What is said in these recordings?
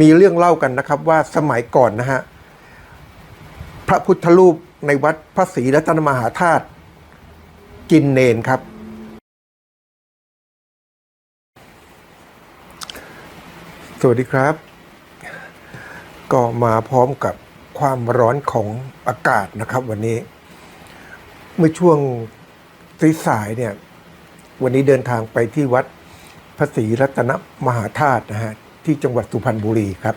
มีเรื่องเล่ากันนะครับว่าสมัยก่อนนะฮะพระพุทธรูปในวัดพระศรีรัตนมหาธาตุกินเนนครับ สวัสดีครับ ก็มาพร้อมกับความร้อนของอากาศนะครับ วันนี้ เมื่อช่วงสายเนี่ย วันนี้เดินทางไปที่วัดพระศรีรัตนมหาธาตุนะฮะ ที่จังหวัดสุพรรณบุรีครับ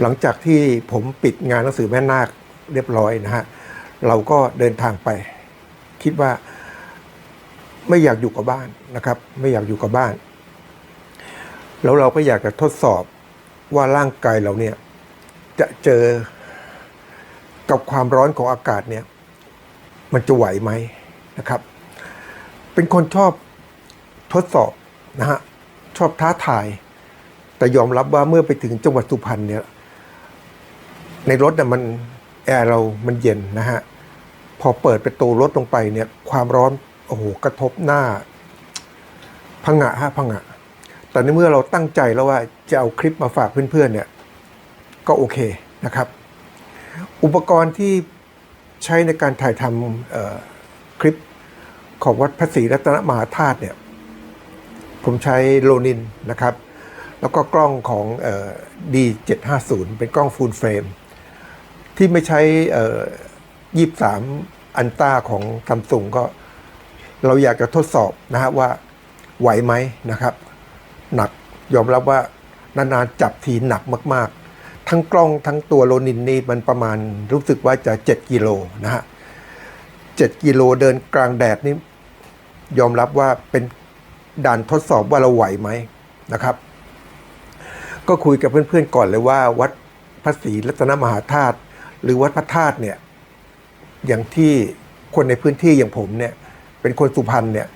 หลังจากที่ผมปิดงานหนังสือแม่นาคเรียบร้อยนะฮะเราก็เดินทางไป คิดว่าไม่อยากอยู่กับบ้านนะครับ ไม่อยากอยู่กับบ้าน แล้วเราก็อยากจะทดสอบว่าร่างกายเราเนี่ยจะเจอกับความร้อนของอากาศเนี่ย มันจะไหวไหมนะครับ เป็นคนชอบทดสอบนะฮะ ชอบท้าทาย แต่ยอมรับว่าเมื่อไปถึงจังหวัดสุพรรณเนี่ย ในรถน่ะมันแอร์เรามันเย็นนะฮะ พอเปิดประตูรถลงไปเนี่ย ความร้อนโอ้โหกระทบหน้าพังะฮะพังะแต่ในเมื่อเราตั้งใจแล้วว่าจะเอาคลิปมาฝากเพื่อนๆเนี่ย ก็โอเคนะครับ อุปกรณ์ที่ใช้ในการถ่ายทำคลิปของวัดพระศรีรัตนมหาธาตุเนี่ย ผมใช้โลนินนะครับ แล้วก็กล้องของเอ่อ D750 เป็นกล้องฟูลเฟรม ที่ไม่ใช้เอ่อ23อันต้าของซัมซุงก็ เราอยากจะทดสอบนะฮะว่าไหวไหมนะครับ หนักยอมรับว่านานๆจับทีหนักมากๆ ทั้งกล้องทั้งตัวโลนินนี่มันประมาณรู้สึกว่าจะ 7 กิโลนะฮะ7กิโลเดินกลางแดดนี่ยอมรับว่าเป็น ด่านทดสอบว่าเราไหวไหมนะครับ ก็คุยกับเพื่อนๆก่อนเลยว่า วัดพระศรีรัตนมหาธาตุหรือวัดพระธาตุเนี่ยอย่างที่คนในพื้นที่อย่างผมเนี่ยเป็นคนสุพรรณเนี่ย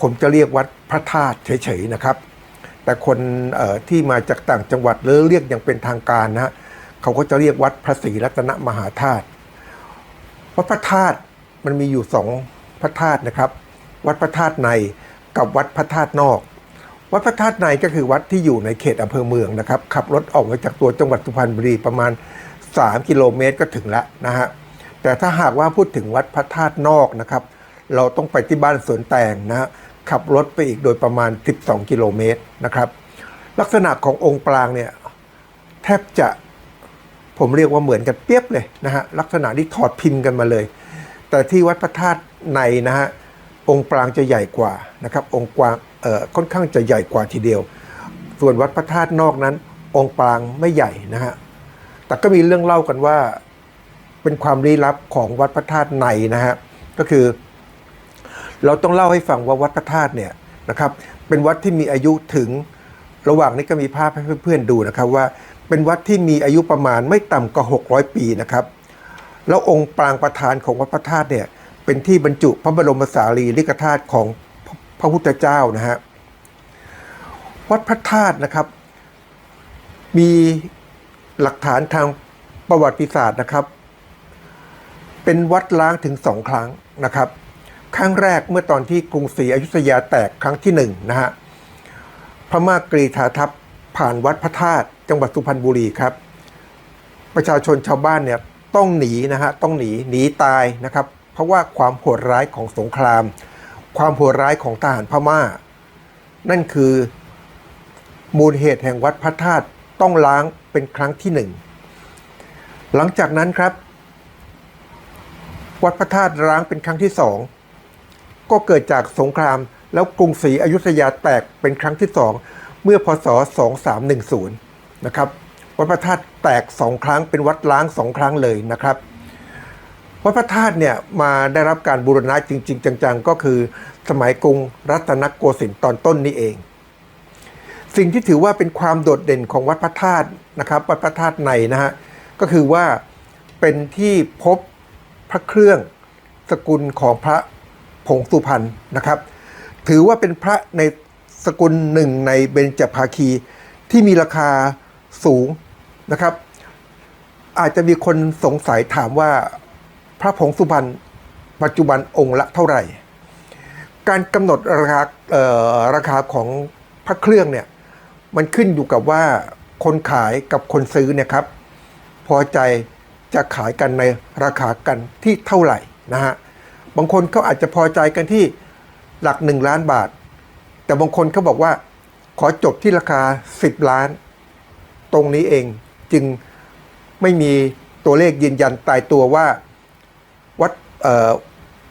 ผมจะเรียกวัดพระธาตุเฉยๆนะครับ แต่คนที่มาจากต่างจังหวัดหรือเรียกอย่างเป็นทางการนะฮะเขาก็จะเรียกวัดพระศรีรัตนมหาธาตุวัดพระธาตุมันมีอยู่สองพระธาตุนะครับ วัดพระธาตุใน กับวัดพระธาตุนอก วัดพระธาตุในก็คือวัดที่อยู่ในเขตอำเภอเมืองนะครับขับรถออกมาจากตัวจังหวัดสุพรรณบุรีประมาณ 3 กิโลเมตรก็ถึงแล้วนะฮะแต่ถ้าหากว่าพูดถึงวัดพระธาตุนอกนะครับ เราต้องไปที่บ้านสวนแตงนะฮะขับรถไปอีกโดยประมาณ 12 กิโลเมตรนะครับ ลักษณะขององค์ปรางเนี่ยแทบจะผมเรียกว่าเหมือนกันเปียบเลยนะฮะลักษณะที่ถอดพิมพ์กันมาเลย แต่ที่วัดพระธาตุในนะฮะ องค์ปรางจะใหญ่กว่านะครับองค์กวางค่อนข้างจะใหญ่กว่าทีเดียว ส่วนวัดพระธาตุนอกนั้น องค์ปรางไม่ใหญ่นะฮะแต่ก็มีเรื่องเล่ากันว่าเป็นความลี้ลับของวัดพระธาตุในนะฮะก็คือ เราต้องเล่าให้ฟังว่าวัดพระธาตุเนี่ยนะครับเป็นวัดที่มีอายุถึงระหว่างนี้ก็มีภาพให้เพื่อนๆดูนะครับว่าเป็นวัดที่มีอายุประมาณไม่ต่ำกว่า600 ปีนะครับ แล้วองค์ปรางประธานของวัดพระธาตุเนี่ย เป็นที่บรรจุพระบรมสารีริกธาตุของพระพุทธเจ้านะฮะวัดพระธาตุนะครับ มีหลักฐานทางประวัติศาสตร์นะครับ เป็นวัดล้างถึงสองครั้งนะครับ ครั้งแรกเมื่อตอนที่กรุงศรีอยุธยาแตกครั้งที่หนึ่งนะฮะพระมากรีธาทัพผ่านวัดพระธาตุจังหวัดสุพรรณบุรีครับ ประชาชนชาวบ้านเนี่ยต้องหนีนะฮะต้องหนีหนีตายนะครับ ราะว่าความโหดร้ายของสงคราม ความโหดร้ายของทหารพม่า นั่นคือมูลเหตุแห่งวัดพระธาตุต้องล้างเป็นครั้งที่หนึ่งหลังจากนั้นครับ วัดพระธาตุร้างเป็นครั้งที่สองก็เกิดจากสงครามแล้วกรุงศรีอยุธยาแตกเป็นครั้งที่สองเมื่อพศ 2310 นะครับ วัดพระธาตุแตกสองครั้งเป็นวัดล้างสองครั้งเลยนะครับ วัดพระธาตุเนี่ยมาได้รับการบูรณะจริง ๆ จังๆ ก็คือสมัยกรุงรัตนโกสินทร์ตอนต้นนี้เอง สิ่งที่ถือว่าเป็นความโดดเด่นของวัดพระธาตุนะครับวัดพระธาตุในนะฮะก็คือว่าเป็นที่พบพระเครื่องสกุลของพระผงสุพรรณนะครับ ถือว่าเป็นพระในสกุลหนึ่งในเบญจภาคีที่มีราคาสูงนะครับ อาจจะมีคนสงสัยถามว่า พระผงสุพรรณปัจจุบันองค์ละเท่าไหร่ การกำหนดราคาราคาของพระเครื่องเนี่ยมันขึ้นอยู่กับว่าคนขายกับคนซื้อเนี่ยครับ พอใจจะขายกันในราคากันที่เท่าไหร่นะฮะบางคนเขาอาจจะพอใจกันที่หลักหนึ่งล้านบาท แต่บางคนเขาบอกว่าขอจบที่ราคา 10 ล้าน ตรงนี้เองจึงไม่มีตัวเลขยืนยันตายตัวว่า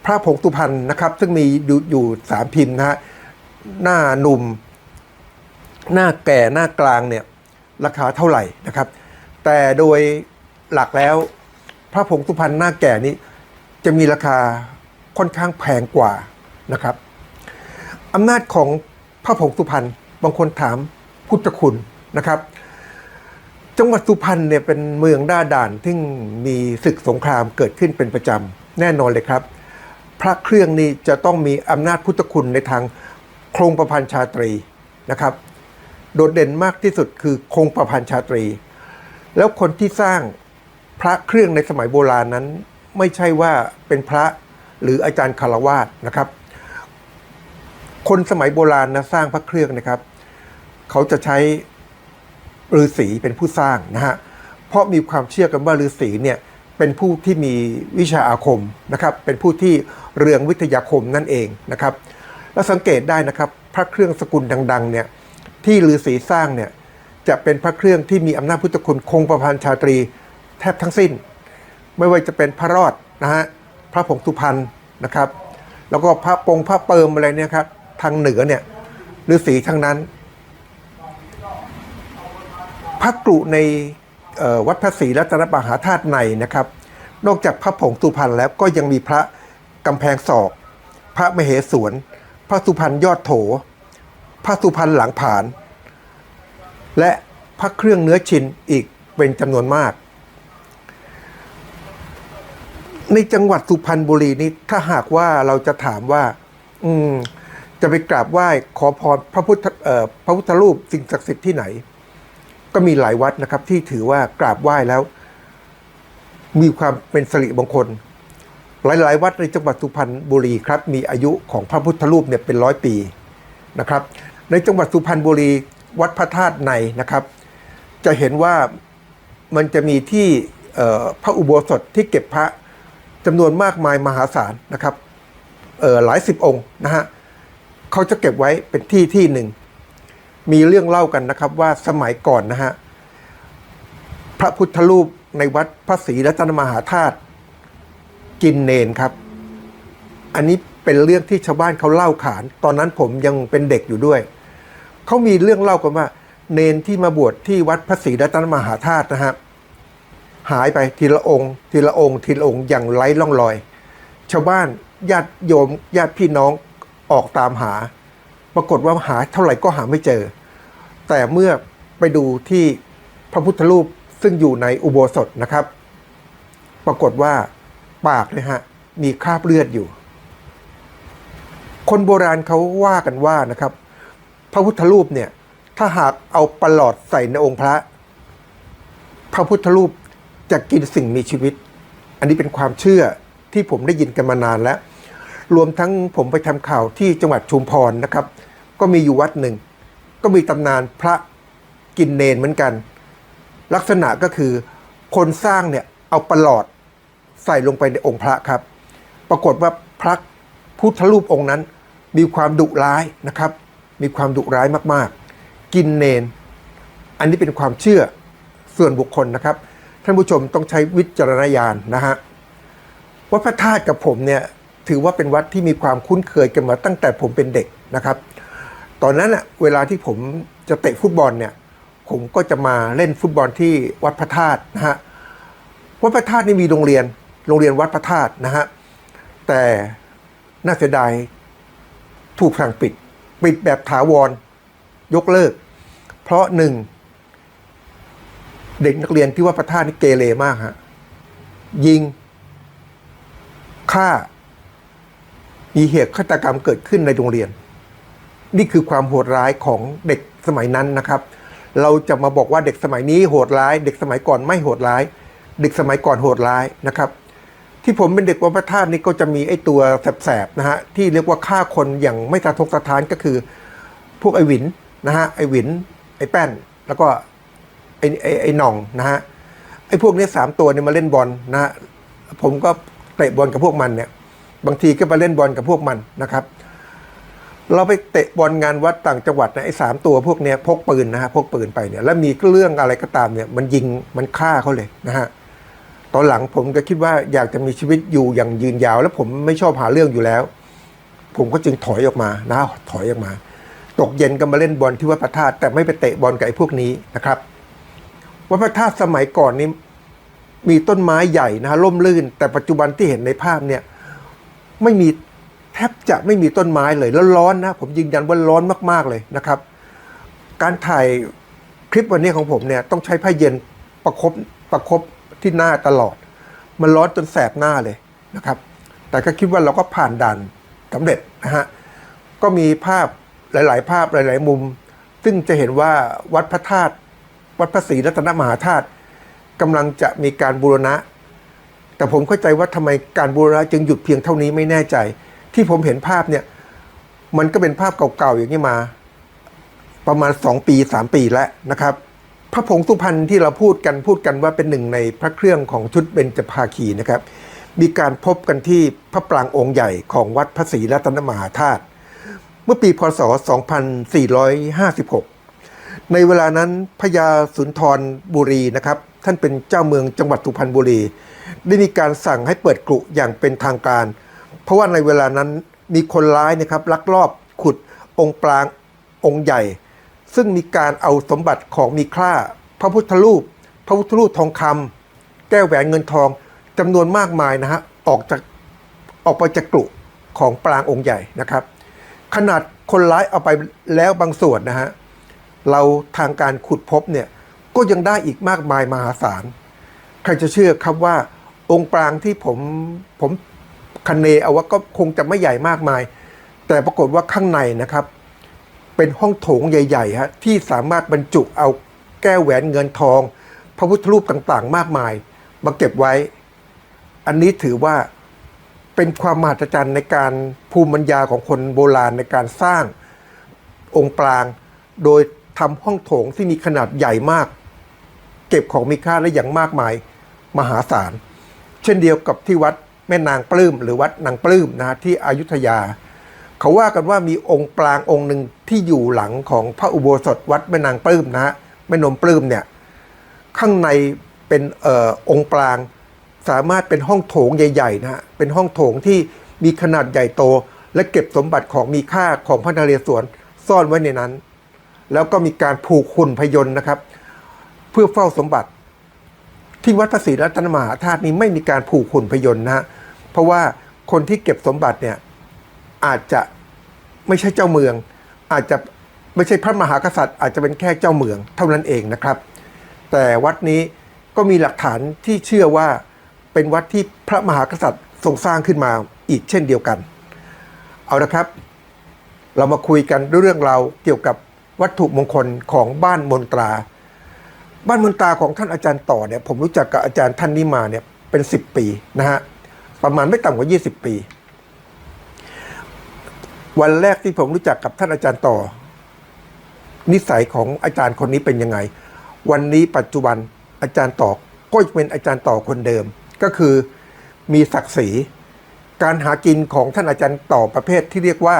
พระผงสุพรรณนะครับ ซึ่งมีอยู่สามพิมพ์นะฮะหน้าหนุ่ม หน้าแก่หน้ากลางเนี่ยราคาเท่าไหร่นะครับ แต่โดยหลักแล้วพระผงสุพรรณหน้าแก่นี้จะมีราคาค่อนข้างแพงกว่านะครับอำนาจของพระผงสุพรรณบางคนถามพุทธคุณนะครับ จังหวัดสุพรรณเนี่ยเป็นเมืองด้าด่านที่มีศึกสงครามเกิดขึ้นเป็นประจำ แน่นอนเลยครับ พระเครื่องนี้จะต้องมีอำนาจพุทธคุณในทางโครงประพันธ์ชาตรีนะครับ โดดเด่นมากที่สุดคือโครงประพันธ์ชาตรี แล้วคนที่สร้างพระเครื่องในสมัยโบราณนั้น ไม่ใช่ว่าเป็นพระหรืออาจารย์คารวาสนะครับ คนสมัยโบราณนะสร้างพระเครื่องนะครับ เขาจะใช้ฤาษีเป็นผู้สร้างนะฮะเพราะมีความเชื่อกันว่าฤาษีเนี่ย เป็นผู้ที่มีวิชาอาคมนะครับ เป็นผู้ที่เรืองวิทยาคมนั่นเองนะครับ แล้วสังเกตได้นะครับพระเครื่องสกุลดังๆเนี่ยที่ฤาษีสร้างเนี่ยจะเป็นพระเครื่องที่มีอำนาจพุทธคุณคงประพันธ์ชาตรีแทบทั้งสิ้น ไม่ว่าจะเป็นพระรอดนะฮะพระผงสุพรรณนะครับ แล้วก็พระปงพระเปิมอะไรเนี่ยครับทางเหนือเนี่ยฤาษีทั้งนั้นพระกรุใน วัดพระศรีรัตนมหาธาตุในนะครับ นอกจากพระผงสุพรรณแล้วก็ยังมีพระกำแพงศอก พระมเหสวน พระสุพรรณยอดโถ พระสุพรรณหลังผาน และพระเครื่องเนื้อชินอีกเป็นจำนวนมาก ในจังหวัดสุพรรณบุรีนี้ถ้าหากว่าเราจะถามว่า อืมจะไปกราบไหว้ขอพรพระพุทธพระพุทธรูปสิ่งศักดิ์สิทธิ์ที่ไหน ก็มีหลายวัดนะครับที่ถือว่ากราบไหว้แล้ว มีความเป็นสิริมงคล หลาย ๆ วัดในจังหวัดสุพรรณบุรีครับ มีอายุของพระพุทธรูปเนี่ยเป็นร้อยปีนะครับ ในจังหวัดสุพรรณบุรีวัดพระธาตุในนะครับ จะเห็นว่ามันจะมีที่พระอุโบสถที่เก็บพระจำนวนมากมายมหาศาลนะครับหลายสิบองค์นะฮะเขาจะเก็บไว้เป็นที่ที่หนึ่ง มีเรื่องเล่ากันนะครับว่าสมัยก่อนนะฮะพระพุทธรูปในวัดพระศรีรัตนมหาธาตุกินเนนครับ อันนี้เป็นเรื่องที่ชาวบ้านเขาเล่าขาน ตอนนั้นผมยังเป็นเด็กอยู่ด้วย เขามีเรื่องเล่ากันว่า เนนที่มาบวชที่วัดพระศรีรัตนมหาธาตุนะฮะหายไปทีละองค์ ทีละองค์ ทีละองค์อย่างไร้ร่องรอย ชาวบ้านญาติโยมญาติพี่น้องออกตามหา ปรากฏว่าหาเท่าไหร่ก็หาไม่เจอ แต่เมื่อไปดูที่พระพุทธรูปซึ่งอยู่ในอุโบสถนะครับ ปรากฏว่าปากนี่ยฮะมีคราบเลือดอยู่ คนโบราณเขาว่ากันว่านะครับ พระพุทธรูปเนี่ยถ้าหากเอาปลอดใส่ในองค์พระ พระพุทธรูปจะกินสิ่งมีชีวิต อันนี้เป็นความเชื่อที่ผมได้ยินกันมานานแล้ว รวมทั้งผมไปทำข่าวที่จังหวัดชุมพรนะครับ ก็มีอยู่วัดหนึ่ง ก็มีตำนานพระกินเนนเหมือนกัน ลักษณะก็คือคนสร้างเนี่ยเอาประหลอดใส่ลงไปในองค์พระครับ ปรากฏว่าพระพุทธรูปองค์นั้น มีความดุร้ายนะครับ มีความดุร้ายมากๆ กินเนน อันนี้เป็นความเชื่อส่วนบุคคลนะครับ ท่านผู้ชมต้องใช้วิจารณญาณนะฮะวัดพระธาตุกับผมเนี่ยถือว่าเป็นวัดที่มีความคุ้นเคยกันมาตั้งแต่ผมเป็นเด็กนะครับ ตอนนั้นอะเวลาที่ผมจะเตะฟุตบอลเนี่ย ผมก็จะมาเล่นฟุตบอลที่วัดพระธาตุนะฮะวัดพระธาตุนี่มีโรงเรียนโรงเรียนวัดพระธาตุนะฮะแต่น่าเสียดายถูกสั่งปิด ปิดแบบถาวรยกเลิก เพราะหนึ่งเด็กนักเรียนที่วัดพระธาตุนี่เกเรมากฮะยิงฆ่ามีเหตุฆาตกรรมเกิดขึ้นในโรงเรียน นี่คือความโหดร้ายของเด็กสมัยนั้นนะครับ เราจะมาบอกว่าเด็กสมัยนี้โหดร้าย เด็กสมัยก่อนไม่โหดร้าย เด็กสมัยก่อนโหดร้ายนะครับ ที่ผมเป็นเด็กวัดพระธาตุนี่ก็จะมีไอ้ตัวแสบๆนะฮะที่เรียกว่าฆ่าคนอย่างไม่สะทกสะท้านก็คือ พวกไอ้หวินนะฮะไอ้หวินไอ้แป้นแล้วก็ไอ้ไอ้ไอ้หน่องนะฮะไอ้พวกนี้สามตัวเนี่ยมาเล่นบอลนะฮะผมก็เตะบอลกับพวกมันเนี่ยบางทีก็ไปเล่นบอลกับพวกมันนะครับ เราไปเตะบอลงานวัดต่างจังหวัดนะไอ้สามตัวพวกเนี้ยพกปืนนะฮะพกปืนไปเนี่ยแล้วมีเรื่องอะไรก็ตามเนี่ยมันยิงมันฆ่าเขาเลยนะฮะตอนหลังผมก็คิดว่าอยากจะมีชีวิตอยู่อย่างยืนยาว แล้วผมไม่ชอบหาเรื่องอยู่แล้ว ผมก็จึงถอยออกมานะถอยออกมา ตกเย็นก็มาเล่นบอลที่วัดพระธาตุแต่ไม่ไปเตะบอลกับไอ้พวกนี้นะครับวัดพระธาตุสมัยก่อนนี้มีต้นไม้ใหญ่นะฮะร่มรื่น แต่ปัจจุบันที่เห็นในภาพเนี่ยไม่มี แทบจะไม่มีต้นไม้เลยแล้วร้อนนะ ผมยืนยันว่าร้อนมากๆเลยนะครับ การถ่ายคลิปวันนี้ของผมเนี่ยต้องใช้ผ้าเย็นประคบประคบที่หน้าตลอด มันร้อนจนแสบหน้าเลยนะครับ แต่ก็คิดว่าเราก็ผ่านด่านสำเร็จนะฮะก็มีภาพหลาย ๆ ภาพหลาย ๆ มุม ซึ่งจะเห็นว่าวัดพระธาตุวัดพระศรีรัตนมหาธาตุกำลังจะมีการบูรณะ แต่ผมเข้าใจว่าทำไมการบูรณะจึงหยุดเพียงเท่านี้ไม่แน่ใจ ที่ผมเห็นภาพเนี่ย มันก็เป็นภาพเก่าๆอย่างนี้มา ประมาณ 2 ปี 3 ปีแล้วนะครับ พระผงสุพรรณที่เราพูดกันพูดกันว่าเป็นหนึ่งในพระเครื่องของชุดเบญจภาคีนะครับ มีการพบกันที่พระปรางองค์ใหญ่ของวัดพระศรีรัตนมหาธาตุเมื่อปีพศ 2456 ในเวลานั้นพญาสุนทรบุรีนะครับ ท่านเป็นเจ้าเมืองจังหวัดสุพรรณบุรี ได้มีการสั่งให้เปิดกรุอย่างเป็นทางการเพราะว่าในเวลานั้นมีคนร้ายนะครับลักลอบขุดองค์ปรางองค์ใหญ่ ซึ่งมีการเอาสมบัติของมีค่า พระพุทธรูป พระพุทธรูปทองคำแก้วแหวนเงินทองจำนวนมากมายนะฮะออกจากออกไปจากกรุของปรางองค์ใหญ่นะครับ ขนาดคนร้ายเอาไปแล้วบางส่วนนะฮะเราทางการขุดพบเนี่ยก็ยังได้อีกมากมายมหาศาล ใครจะเชื่อครับว่าองค์ปรางที่ผมผม คันเนเอาว่าก็คงจะไม่ใหญ่มากมาย แต่ปรากฏว่าข้างในนะครับ เป็นห้องโถงใหญ่ๆฮะที่สามารถบรรจุเอาแก้วแหวนเงินทอง พระพุทธรูปต่างๆ มากมาย มาเก็บไว้ อันนี้ถือว่าเป็นความมหัศจรรย์ในการภูมิปัญญาของคนโบราณในการสร้างองค์ปราง โดยทำห้องโถงที่มีขนาดใหญ่มาก เก็บของมีค่าได้อย่างมากมายมหาศาล เช่นเดียวกับที่วัด แม่นางปลื้มหรือวัดนางปลื้มนะฮะที่อยุธยา เขาว่ากันว่ามีองค์ปรางองค์หนึ่งที่อยู่หลังของพระอุโบสถวัดแม่นางปลื้มนะฮะแม่นมปลื้มเนี่ยข้างในเป็นออองค์ปรางสามารถเป็นห้องโถงใหญ่ๆนะฮะเป็นห้องโถงที่มีขนาดใหญ่โต และเก็บสมบัติของมีค่าของพระนเรศวรซ่อนไว้ในนั้น แล้วก็มีการผูกหุ่นพยนต์นะครับ เพื่อเฝ้าสมบัติที่วัดพระศรีรัตนมหาธาตุนี้ไม่มีการผูกหุ่นพยนต์นะฮะ เพราะว่าคนที่เก็บสมบัติเนี่ยอาจจะไม่ใช่เจ้าเมือง อาจจะไม่ใช่พระมหากษัตริย์อาจจะเป็นแค่เจ้าเมืองเท่านั้นเองนะครับ แต่วัดนี้ก็มีหลักฐานที่เชื่อว่าเป็นวัดที่พระมหากษัตริย์ทรงสร้างขึ้นมาอีกเช่นเดียวกัน เอาละครับ เรามาคุยกันด้วยเรื่องราวเกี่ยวกับวัตถุมงคลของบ้านมนตรา บ้านมนตราของท่านอาจารย์ต่อเนี่ยผมรู้จักกับอาจารย์ท่านนี้มาเนี่ยเป็นสิบปีนะฮะ ประมาณไม่ต่ำกว่า 20 ปี วันแรกที่ผมรู้จักกับท่านอาจารย์ต่อ นิสัยของอาจารย์คนนี้เป็นยังไง วันนี้ปัจจุบันอาจารย์ต่อก็เป็นอาจารย์ต่อคนเดิม ก็คือมีศักดิ์ศรีการหากินของท่านอาจารย์ต่อประเภทที่เรียกว่า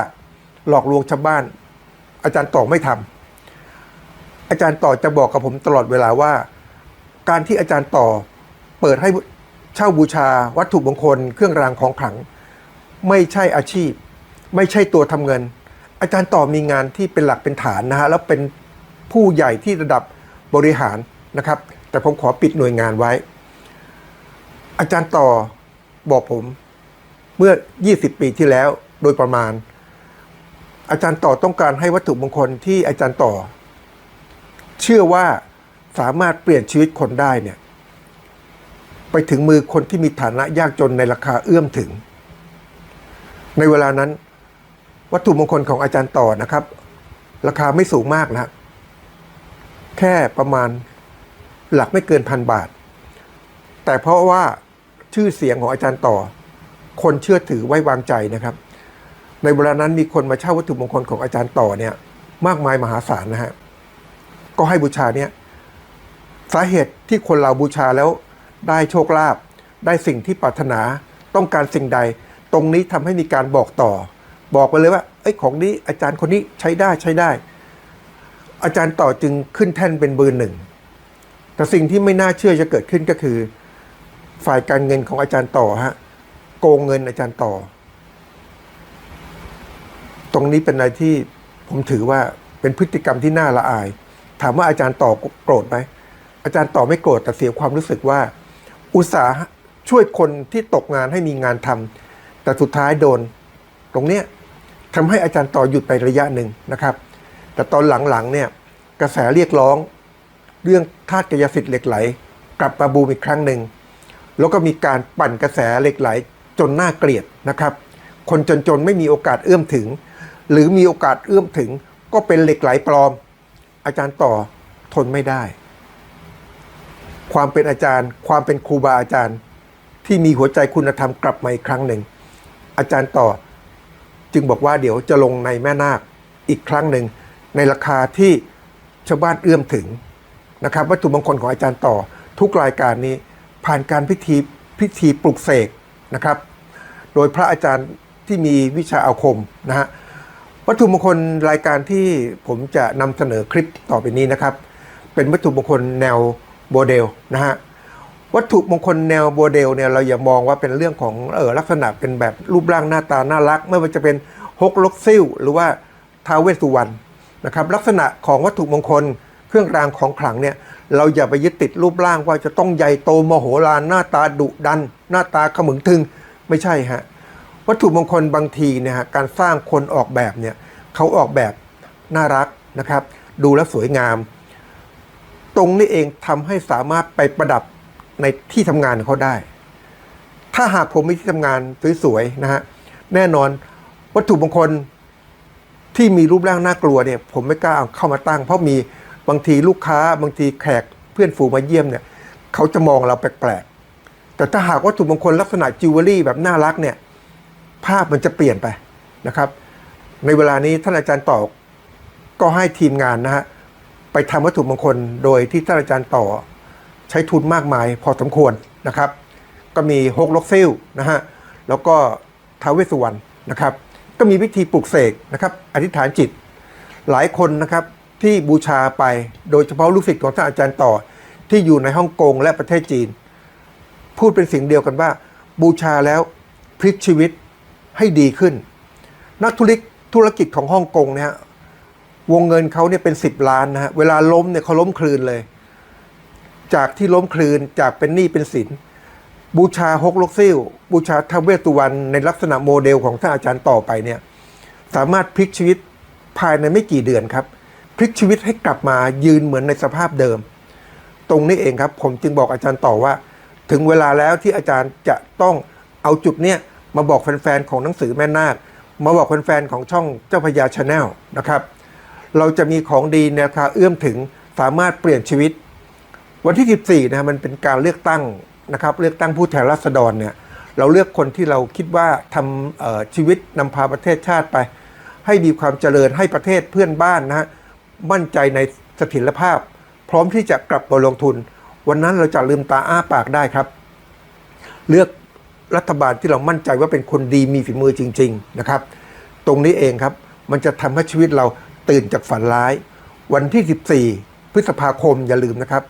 หลอกลวงชาวบ้าน อาจารย์ต่อไม่ทำอาจารย์ต่อจะบอกกับผมตลอดเวลาว่า การที่อาจารย์ต่อเปิดให้ เช่าบูชาวัตถุมงคลเครื่องรางของขลัง ไม่ใช่อาชีพ ไม่ใช่ตัวทำเงิน อาจารย์ต่อมีงานที่เป็นหลักเป็นฐานนะฮะแล้วเป็นผู้ใหญ่ที่ระดับบริหารนะครับ แต่ผมขอปิดหน่วยงานไว้ อาจารย์ต่อบอกผมเมื่อ 20 ปีที่แล้วโดยประมาณ อาจารย์ต่อต้องการให้วัตถุมงคลที่อาจารย์ต่อ เชื่อว่าสามารถเปลี่ยนชีวิตคนได้เนี่ย ไปถึงมือคนที่มีฐานะยากจนในราคาเอื้อมถึง ในเวลานั้น วัตถุมงคลของอาจารย์ต่อนะครับ ราคาไม่สูงมากนะแค่ประมาณหลักไม่เกินพันบาท แต่เพราะว่าชื่อเสียงของอาจารย์ต่อ คนเชื่อถือไว้วางใจนะครับ ในเวลานั้นมีคนมาเช่าวัตถุมงคลของอาจารย์ต่อเนี่ยมากมายมหาศาลนะฮะก็ให้บูชาเนี่ยสาเหตุที่คนเราบูชาแล้ว ได้โชคลาภได้สิ่งที่ปรารถนาต้องการสิ่งใด ตรงนี้ทำให้มีการบอกต่อ บอกไปเลยว่าไอ้ของนี้อาจารย์คนนี้ใช้ได้ใช้ได้ อาจารย์ต่อจึงขึ้นแท่นเป็นเบอร์หนึ่งแต่สิ่งที่ไม่น่าเชื่อจะเกิดขึ้นก็คือ ฝ่ายการเงินของอาจารย์ต่อฮะโกงเงินอาจารย์ต่อ ตรงนี้เป็นอะไรที่ผมถือว่าเป็นพฤติกรรมที่น่าละอาย ถามว่าอาจารย์ต่อโกรธไหมอาจารย์ต่อไม่โกรธแต่เสียความรู้สึกว่า อุตสาห์ช่วยคนที่ตกงานให้มีงานทำแต่สุดท้ายโดน ตรงเนี้ยทำให้อาจารย์ต่อหยุดไประยะหนึ่งนะครับ แต่ตอนหลังๆเนี่ยกระแสเรียกร้อง เรื่องธาตุกายสิทธิ์เหล็กไหล กลับมาบูมอีกครั้งหนึ่งแล้วก็มีการปั่นกระแสเหล็กไหลจนน่าเกลียดนะครับ คนจนๆไม่มีโอกาสเอื้อมถึง หรือมีโอกาสเอื้อมถึง ก็เป็นเหล็กไหลปลอม อาจารย์ต่อทนไม่ได้ ความเป็นอาจารย์ ความเป็นครูบาอาจารย์ ที่มีหัวใจคุณธรรมกลับมาอีกครั้งหนึ่ง อาจารย์ต่อจึงบอกว่าเดี๋ยวจะลงในแม่นาคอีกครั้งหนึ่งในราคาที่ชาวบ้านเอื้อมถึงนะครับวัตถุมงคลของอาจารย์ต่อ ทุกรายการนี้ผ่านการพิธีพิธีปลุกเสกนะครับ โดยพระอาจารย์ที่มีวิชาอาคมนะฮะวัตถุมงคลรายการที่ผมจะนำเสนอคลิปต่อไปนี้นะครับ เป็นวัตถุมงคลแนว โมเดลนะฮะวัตถุมงคลแนวโมเดลเนี่ยเราอย่ามองว่าเป็นเรื่องของเออลักษณะเป็นแบบรูปร่างหน้าตาน่ารัก ไม่ว่าจะเป็นฮกลกซิ่วหรือว่าท้าเวสุวรรณนะครับลักษณะของวัตถุมงคลเครื่องรางของขลังเนี่ยเราอย่าไปยึดติดรูปร่างว่าจะต้องใหญ่โตมโหฬารหน้าตาดุดัน หน้าตาขมึงทึงไม่ใช่ฮะวัตถุมงคลบางทีเนี่ยฮะการสร้างคนออกแบบเนี่ยเขาออกแบบน่ารักนะครับ ดูแลสวยงาม ตรงนี้เองทำให้สามารถไปประดับในที่ทำงานเขาได้ ถ้าหากผมมีที่ทำงานสวยๆนะฮะแน่นอนวัตถุมงคลที่มีรูปร่างน่ากลัวเนี่ย ผมไม่กล้าเอาเข้ามาตั้ง เพราะมีบางทีลูกค้า บางทีแขกเพื่อนฝูงมาเยี่ยมเนี่ยเขาจะมองเราแปลกๆ แต่ถ้าหากวัตถุมงคลลักษณะจิวเวลรี่แบบน่ารักเนี่ย ภาพมันจะเปลี่ยนไปนะครับ ในเวลานี้ท่านอาจารย์ต่อก็ให้ทีมงานนะฮะ ไปทำวัตถุมงคลโดยที่ท่านอาจารย์ต่อใช้ทุนมากมายพอสมควรนะครับ ก็มีฮกลกซิลนะฮะแล้วก็ท้าวเวสสุวรรณนะครับ ก็มีวิธีปลุกเสกนะครับอธิษฐานจิต หลายคนนะครับที่บูชาไปโดยเฉพาะลูกศิษย์ของท่านอาจารย์ต่อ ที่อยู่ในฮ่องกงและประเทศจีน พูดเป็นสิ่งเดียวกันว่า บูชาแล้วพลิกชีวิตให้ดีขึ้น นักธุรกิจธุรกิจของฮ่องกงเนี่ย วงเงินเขาเนี่ยเป็น 10 ล้านนะฮะ เวลาล้มเนี่ยเขาล้มคลืนเลย จากที่ล้มคลืนจากเป็นหนี้เป็นสิน บูชาฮกลกซิ่วบูชาทาเวตุวันในลักษณะโมเดลของท่านอาจารย์ต่อไปเนี่ย สามารถพลิกชีวิตภายในไม่กี่เดือนครับ พลิกชีวิตให้กลับมายืนเหมือนในสภาพเดิม ตรงนี้เองครับ ผมจึงบอกอาจารย์ต่อว่า ถึงเวลาแล้วที่อาจารย์จะต้องเอาจุดเนี้ยมาบอกแฟนๆของหนังสือแม่นาค มาบอกแฟนๆของช่องเจ้าพญาชาแนลนะครับ เราจะมีของดีในราคาเอื้อมถึงสามารถเปลี่ยนชีวิต วันที่ 14นะมันเป็นการเลือกตั้งนะครับ เลือกตั้งผู้แทนราษฎรเนี่ยเราเลือกคนที่เราคิดว่าทำชีวิตนำพาประเทศชาติไป ให้มีความเจริญให้ประเทศเพื่อนบ้านนะฮะมั่นใจในเสถียรภาพ พร้อมที่จะกลับมาลงทุน วันนั้นเราจะลืมตาอ้าปากได้ครับ เลือกรัฐบาลที่เรามั่นใจว่าเป็นคนดีมีฝีมือจริง ๆนะครับ ตรงนี้เองครับ มันจะทำให้ชีวิตเรา ตื่นจากฝันร้าย วันที่ 14 พฤษภาคมอย่าลืมนะครับ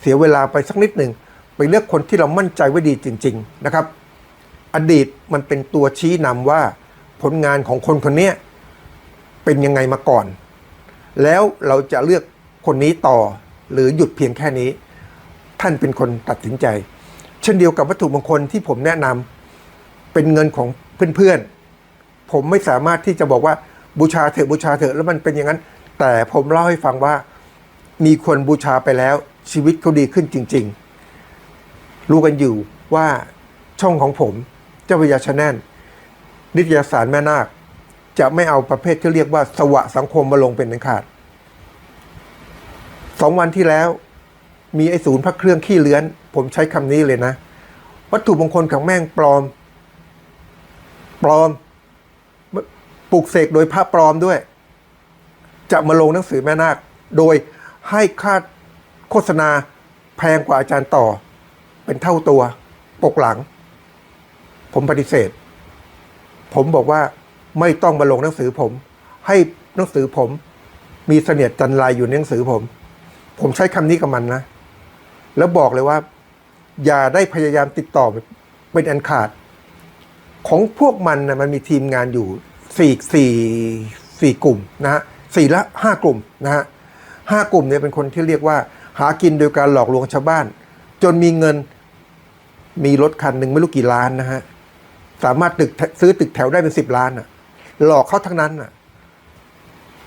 เสียเวลาไปสักนิดหนึ่งไปเลือกคนที่เรามั่นใจว่าดีจริง ๆนะครับ อดีตมันเป็นตัวชี้นำว่าผลงานของคนคนนี้เป็นยังไงมาก่อน แล้วเราจะเลือกคนนี้ต่อหรือหยุดเพียงแค่นี้ ท่านเป็นคนตัดสินใจ เช่นเดียวกับวัตถุมงคลที่ผมแนะนำเป็นเงินของเพื่อนๆผมไม่สามารถที่จะบอกว่า บูชาเถอะบูชาเถอะแล้วมันเป็นอย่างนั้น แต่ผมเล่าให้ฟังว่า มีคนบูชาไปแล้วชีวิตเขาดีขึ้นจริง ๆ รู้กันอยู่ว่าช่องของผมเจ้าพญาชาแนลนิตยสารแม่นาค จะไม่เอาประเภทที่เรียกว่า สวะสังคมมาลงเป็นเด็ดขาดสองวันที่แล้วมีไอ้ศูนย์พระเครื่องขี้เลื้อน ผมใช้คำนี้เลยนะ วัตถุมงคลของแม่งปลอม ปลอม ปลูกเสกโดยพระปลอมด้วย จะมาลงหนังสือแม่นาค โดยให้ค่าโฆษณาแพงกว่าอาจารย์ต่อ เป็นเท่าตัวปกหลัง ผมปฏิเสธ ผมบอกว่าไม่ต้องมาลงหนังสือผม ให้หนังสือผมมีเสนียดจันลายอยู่ในหนังสือผม ผมใช้คำนี้กับมันนะ แล้วบอกเลยว่า อย่าได้พยายามติดต่อเป็นอันขาด ของพวกมันนะมันมีทีมงานอยู่ สี่สี่สี่กลุ่มนะฮะสี่ละห้ากลุ่มนะฮะห้ากลุ่มเนี่ยเป็นคนที่เรียกว่า หากินโดยการหลอกลวงชาวบ้าน จนมีเงินมีรถคันหนึ่งไม่รู้กี่ล้านนะฮะสามารถตึกซื้อตึกแถวได้เป็นสิบล้านอะ หลอกเขาทั้งนั้นอะ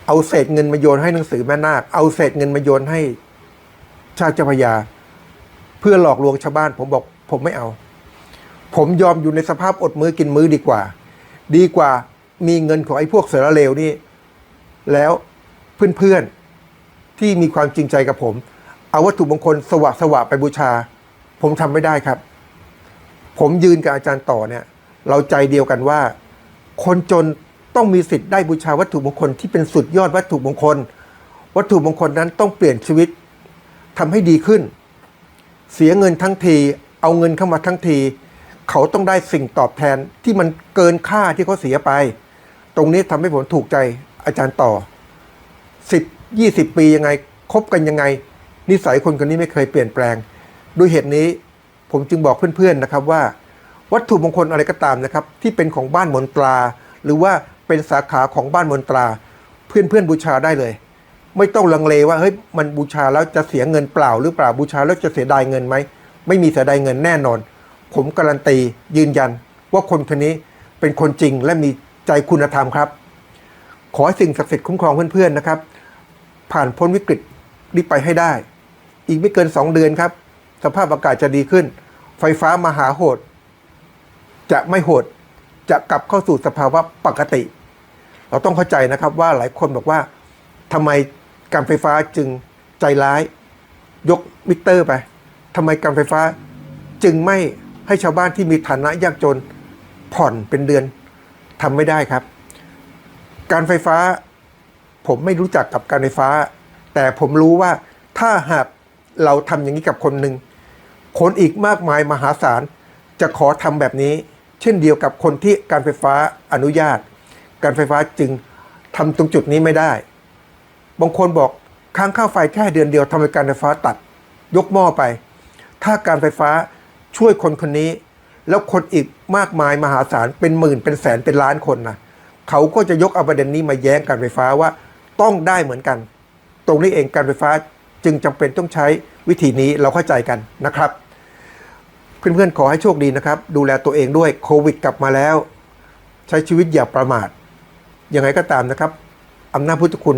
เอาเศษเงินมาโยนให้หนังสือแม่นาค เอาเศษเงินมาโยนให้ ชาติเจ้าพระยา เพื่อหลอกลวงชาวบ้าน ผมบอก ผมไม่เอา ผมยอมอยู่ในสภาพอดมือกินมือดีกว่า ดีกว่า มีเงินของไอ้พวกเสือเลวนี่ แล้วเพื่อนๆที่มีความจริงใจกับผม เอาวัตถุมงคลสวะสวะไปบูชา ผมทำไม่ได้ครับ ผมยืนกับอาจารย์ต่อเนี่ย เราใจเดียวกันว่า คนจนต้องมีสิทธิ์ได้บูชาวัตถุมงคลที่เป็นสุดยอดวัตถุมงคล วัตถุมงคลนั้นต้องเปลี่ยนชีวิตทำให้ดีขึ้น เสียเงินทั้งที เอาเงินเข้ามาทั้งที เขาต้องได้สิ่งตอบแทนที่มันเกินค่าที่เขาเสียไป ตรงนี้ทำให้ผมถูกใจอาจารย์ต่อสิบยี่สิบปียังไงคบกันยังไง นิสัยคนคนนี้ไม่เคยเปลี่ยนแปลง ด้วยเหตุนี้ผมจึงบอกเพื่อนๆนะครับว่า วัตถุมงคลอะไรก็ตามนะครับ ที่เป็นของบ้านมนตรา หรือว่าเป็นสาขาของบ้านมนตรา เพื่อนๆบูชาได้เลย ไม่ต้องลังเลว่าเฮ้ยมันบูชาแล้วจะเสียเงินเปล่า หรือเปล่าบูชาแล้วจะเสียดายเงินไหมไม่มีเสียดายเงินแน่นอน ผมการันตียืนยันว่าคนคนนี้เป็นคนจริงและมี ใจคุณธรรมครับ ขอให้สิ่งศักดิ์สิทธิ์คุ้มครองเพื่อนๆนะครับ ผ่านพ้นวิกฤตนี้ไปให้ได้ อีกไม่เกินสองเดือนครับ สภาพอากาศจะดีขึ้น ไฟฟ้ามาหาโหด จะไม่โหด จะกลับเข้าสู่สภาวะปกติ เราต้องเข้าใจนะครับว่าหลายคนบอกว่าทำไมการไฟฟ้าจึงใจร้าย ยกมิเตอร์ไปทำไมการไฟฟ้าจึงไม่ให้ชาวบ้านที่มีฐานะยากจนผ่อนเป็นเดือน ทำไม่ได้ครับ การไฟฟ้า ผมไม่รู้จักกับการไฟฟ้า แต่ผมรู้ว่าถ้าหากเราทำอย่างนี้กับคนหนึ่งคนอีกมากมายมหาศาลจะขอทำแบบนี้ เช่นเดียวกับคนที่การไฟฟ้าอนุญาต การไฟฟ้าจึงทำตรงจุดนี้ไม่ได้ บางคนบอกค้างค่าไฟแค่เดือนเดียวทำให้การไฟฟ้าตัด ยกหม้อไป ถ้าการไฟฟ้าช่วยคนคนนี้ แล้วคนอีกมากมายมหาศาลเป็นหมื่นเป็นแสนเป็นล้านคนนะเขาก็จะยกเอาประเด็นนี้มาแย้งการไฟฟ้าว่าต้องได้เหมือนกัน ตรงนี้เองการไฟฟ้าจึงจำเป็นต้องใช้วิธีนี้เราเข้าใจกันนะครับ เพื่อนๆขอให้โชคดีนะครับ ดูแลตัวเองด้วยโควิดกลับมาแล้ว ใช้ชีวิตอย่าประมาทยังไงก็ตามนะครับอำนาจพุทธคุณ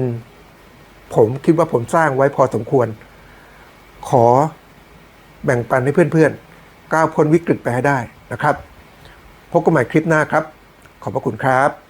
ผมคิดว่าผมสร้างไว้พอสมควร ขอแบ่งปันให้เพื่อนๆก้าวพ้นวิกฤตไปให้ได้ นะครับ พบกันใหม่คลิปหน้าครับ ขอบพระคุณครับ